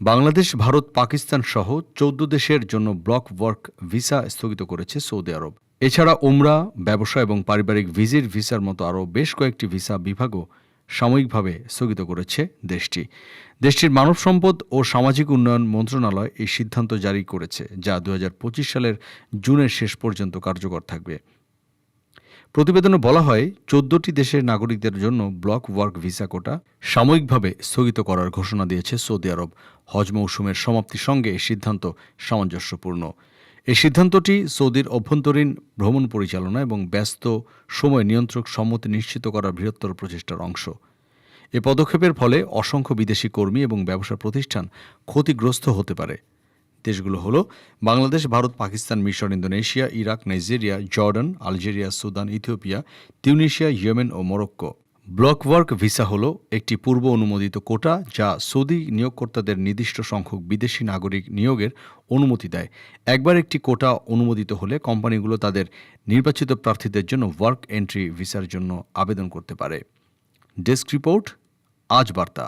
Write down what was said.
বাংলাদেশ, ভারত, পাকিস্তান সহ চৌদ্দ দেশের জন্য ব্লক ওয়ার্ক ভিসা স্থগিত করেছে সৌদি আরব। এছাড়া ওমরা ব্যবসা এবং পারিবারিক ভিজিট ভিসার মতো আরও বেশ কয়েকটি ভিসা বিভাগও সাময়িকভাবে স্থগিত করেছে দেশটি। দেশটির মানব সম্পদ ও সামাজিক উন্নয়ন মন্ত্রণালয় এই সিদ্ধান্ত জারি করেছে, যা দু হাজার পঁচিশ সালের জুনের শেষ পর্যন্ত কার্যকর থাকবে। প্রতিবেদনে বলা হয়, চোদ্দটি দেশের নাগরিকদের জন্য ব্লক ওয়ার্ক ভিসা কোটা সাময়িকভাবে স্থগিত করার ঘোষণা দিয়েছে সৌদি আরব। হজ মৌসুমের সমাপ্তির সঙ্গে এই সিদ্ধান্ত সামঞ্জস্যপূর্ণ। এই সিদ্ধান্তটি সৌদির অভ্যন্তরীণ ভ্রমণ পরিচালনা এবং ব্যস্ত সময় নিয়ন্ত্রক সম্মতি নিশ্চিত করার বৃহত্তর প্রচেষ্টার অংশ। এ পদক্ষেপের ফলে অসংখ্য বিদেশি কর্মী এবং ব্যবসা প্রতিষ্ঠান ক্ষতিগ্রস্ত হতে পারে। দেশগুলো হলো বাংলাদেশ, ভারত, পাকিস্তান, মিশর, Indonesia, Iraq, Nigeria, Jordan, Algeria, Sudan, Ethiopia, Tunisia, Yemen ও মরক্কো। ব্লক ওয়ার্ক ভিসা হলো একটি পূর্ব অনুমোদিত কোটা যা সৌদি নিয়োগকর্তাদের নির্দিষ্ট সংখ্যক বিদেশি নাগরিক নিয়োগের অনুমতি দেয়। একবার একটি কোটা অনুমোদিত হলে কোম্পানিগুলো তাদের নির্বাচিত প্রার্থীদের জন্য ওয়ার্ক এন্ট্রি ভিসার জন্য আবেদন করতে পারে। ডেস্ক রিপোর্ট, আজ বার্তা।